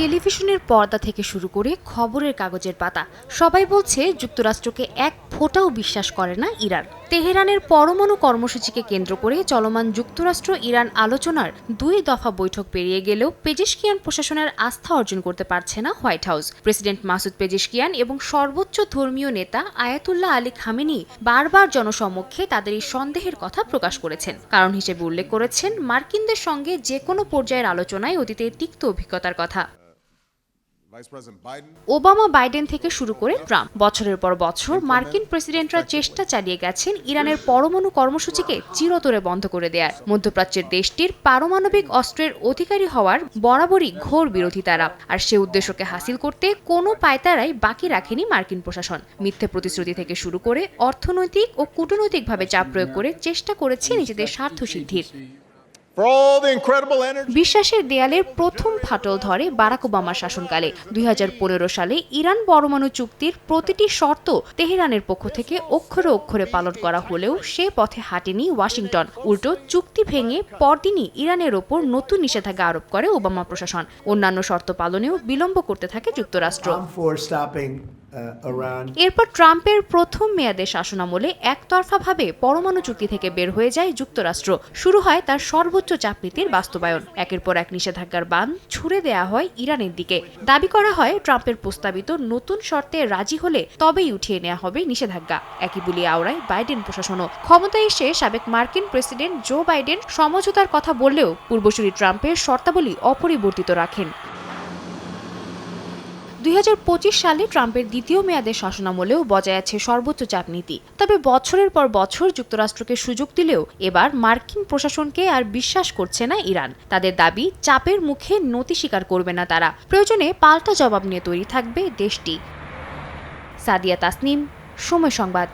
টেলিভিশনের পর্দা থেকে শুরু করে খবরের কাগজের পাতা। সবাই বলছে, যুক্তরাষ্ট্রকে এক ফোঁটাও বিশ্বাস করে না ইরান। তেহরানের পরমাণু কর্মসূচিকে কেন্দ্র করে চলমান যুক্তরাষ্ট্র ইরান আলোচনার দুই দফা বৈঠক পেরিয়ে গেলেও পেজিশকিয়ান প্রশাসনের আস্থা অর্জন করতে পারছে না White House. President Masoud Pezeshkian এবং সর্বোচ্চ ধর্মীয় নেতা আয়াতুল্লাহ আলী খামেনি বারবার জনসমক্ষে তাদের এই সন্দেহের কথা প্রকাশ করেছেন। কারণ হিসেবে উল্লেখ করেছেন, মার্কিনদের সঙ্গে যে কোনো পর্যায়ের আলোচনায় অতীতে তিক্ত অভিজ্ঞতার কথা। ওবামা বাইডেন থেকে শুরু করে ট্রাম্প। বছরের পর বছর মার্কিন প্রেসিডেন্টরা চেষ্টা চালিয়ে গেছেন ইরানের পরমাণু কর্মসূচিকে চিরতরে বন্ধ করে দেয়ার। মধ্যপ্রাচ্যের দেশটির পারমাণবিক অস্ত্রের অধিকারী হওয়ার বরাবরই ঘোর বিরোধী তারা। আর সে উদ্দেশ্যকে হাসিল করতে কোনো পায়তারাই বাকি রাখেনি মার্কিন প্রশাসন। মিথ্যে প্রতিশ্রুতি থেকে শুরু করে অর্থনৈতিক ও কূটনৈতিকভাবে চাপ প্রয়োগ করে চেষ্টা করেছে নিজেদের স্বার্থ সিদ্ধির। বিশ্বাসের দেয়ালের প্রথম ফাটল ধরে বারাক ওবামার শাসনকালে। দুই হাজার পনেরো সালে ইরান পরমাণু চুক্তির প্রতিটি শর্ত তেহরানের পক্ষ থেকে অক্ষরে অক্ষরে পালন করা হলেও সে পথে হাঁটেনি ওয়াশিংটন। উল্টো চুক্তি ভেঙে পরদিনই ইরানের ওপর নতুন নিষেধাজ্ঞা আরোপ করে ওবামা প্রশাসন। অন্যান্য শর্ত পালনেও বিলম্ব করতে থাকে যুক্তরাষ্ট্র। Uh. এরপর ট্রাম্পের প্রথম মেয়াদের শাসনামলে একতরফাভাবে পরমাণু চুক্তি থেকে বের হয়ে যায় যুক্তরাষ্ট্র। শুরু হয় তার সর্বোচ্চ চাপনীতির বাস্তবায়ন। একের পর এক নিষেধাজ্ঞার বান ছুড়ে দেয়া হয় ইরানের দিকে। দাবি করা হয়, ট্রাম্পের প্রস্তাবিত নতুন শর্তে রাজি হলে তবেই উঠিয়ে নেওয়া হবে নিষেধাজ্ঞা। একই বলি আওড়ায় বাইডেন প্রশাসনও। ক্ষমতায় এসে সাবেক মার্কিন প্রেসিডেন্ট জো বাইডেন সমঝোতার কথা বললেও পূর্বসূরি ট্রাম্পের শর্তাবলী অপরিবর্তিত রাখেন। দুই হাজার পঁচিশ সালে ট্রাম্পের দ্বিতীয় মেয়াদের শাসনামলেও বজায় আছে সর্বোচ্চ চাপ নীতি। তবে বছরের পর বছর যুক্তরাষ্ট্রকে সুযোগ দিলেও এবার মার্কিন প্রশাসনকে আর বিশ্বাস করছে না ইরান। তাদের দাবি, চাপের মুখে নতি স্বীকার করবে না তারা। প্রয়োজনে পাল্টা জবাব নিয়ে তৈরি থাকবে দেশটি। সাদিয়া তাসনিম, সময় সংবাদ।